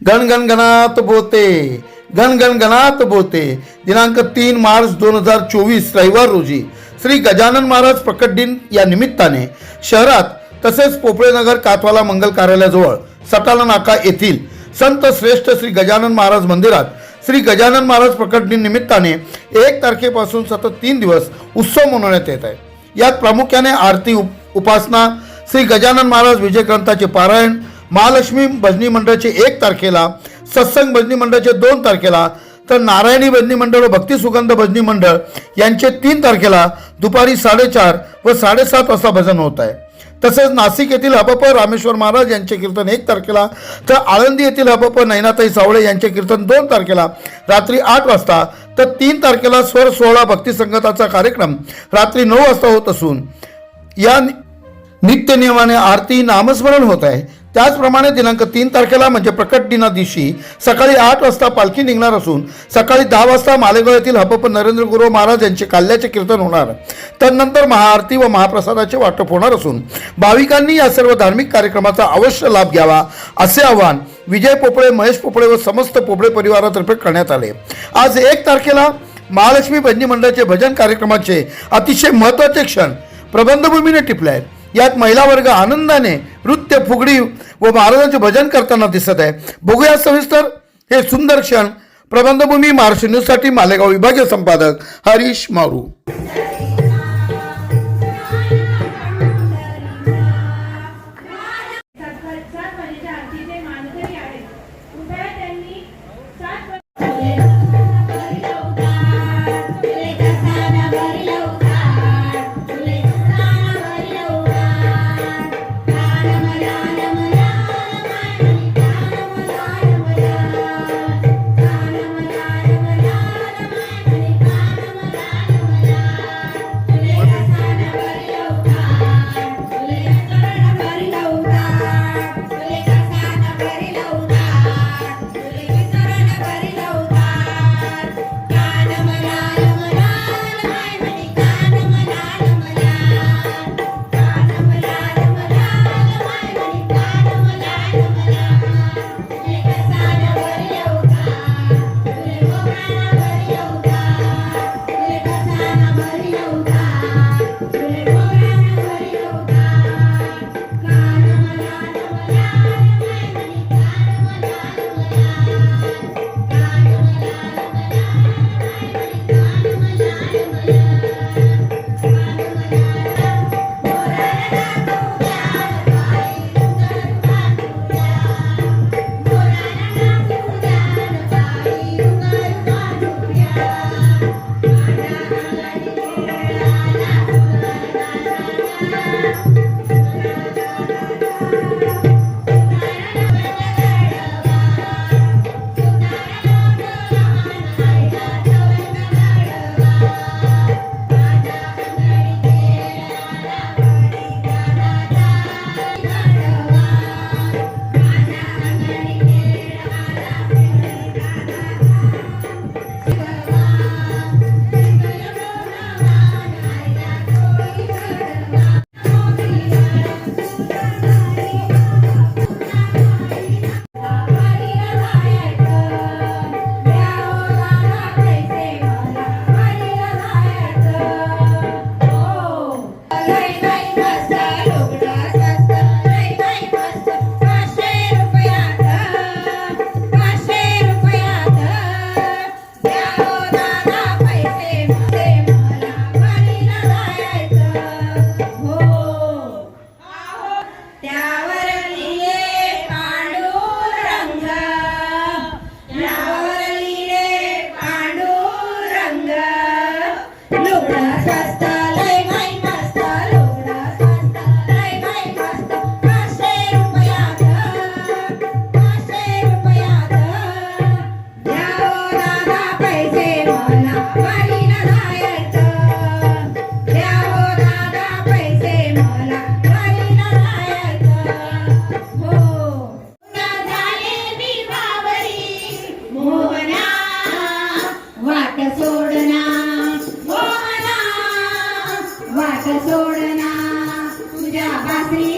गणगणगणात बोते गणगणगणात बोते. दिनांक तीन मार्च दोन हजार चोवीस रविवार रोजी श्री गजानन महाराज प्रकट दिन या निमित्ताने शहरात तसेच पोपळेनगर कातवाला मंगल कार्यालयाजवळ सटाला नाका येथील संत श्रेष्ठ श्री गजानन महाराज मंदिरात श्री गजानन महाराज प्रकट दिन निमित्ताने एक तारखेपासून सतत तीन दिवस उत्सव मनवण्यात येत आहे. यात प्रामुख्याने आरती उप उपासना श्री गजानन महाराज विजयग्रंथाचे पारायण महालक्ष्मी भजनी मंडळाचे एक तारखेला सत्संग भजनी मंडळाचे दोन तारखेला तर नारायणी भजनी मंडळ व भक्ती सुगंध भजनी मंडळ यांचे तीन तारखेला दुपारी साडेचार व साडेसात वाजता भजन होत आहे. तसेच नाशिक येथील हबप रामेश्वर महाराज यांचे कीर्तन एक तारखेला तर आळंदी येथील हबप नैनाताई सावळे यांचे कीर्तन दोन तारखेला रात्री आठ वाजता तर तीन तारखेला स्वर सोहळा भक्ती संगताचा कार्यक्रम रात्री नऊ वाजता होत असून या नित्य नियमाने आरती नामस्मरण होत आहे. त्याचप्रमाणे दिनांक तीन तारखेला म्हणजे प्रकट दिना दिवशी सकाळी आठ वाजता पालखी निघणार असून सकाळी दहा वाजता मालेगाव येथील हपप नरेंद्र गुरु महाराज यांचे काल्याचे कीर्तन होणार. त्यानंतर महाआरती व महाप्रसादाचे वाटप होणार असून भाविकांनी या सर्व धार्मिक कार्यक्रमाचा अवश्य लाभ घ्यावा असे आवाहन विजय पोपळे महेश पोपळे व समस्त पोपळे परिवारातर्फे करण्यात आले. आज एक तारखेला महालक्ष्मी भजनी मंडळाचे भजन कार्यक्रमाचे अतिशय महत्त्वाचे क्षण प्रबंधभूमीने टिपले आहेत. यात महिला वर्ग आनंदाने नृत्य फुगडी व महाराजांचे भजन करताना दिसत आहे. बघूया सविस्तर हे सुंदर क्षण. प्रबंधभूमी महाराष्ट्र न्यूजसाठी मालेगाव विभागीय संपादक हरीश मारू. सोडना. तुझ्या बासरी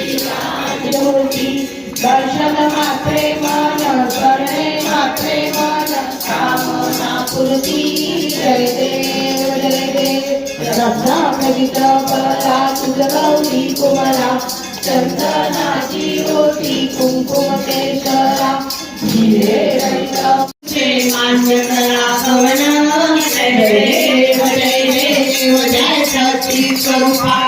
मूर्ती दर्शन मात्रे मन करणे मात्रे मन कामना पूर्ती जय देव जय देव रत्ना कवित कला तुझ कुमला चंदनाची होती कुंकुम केशरा हिरे रंग मान्य करा कवन जय देव जय देव जय सती स्वरूपा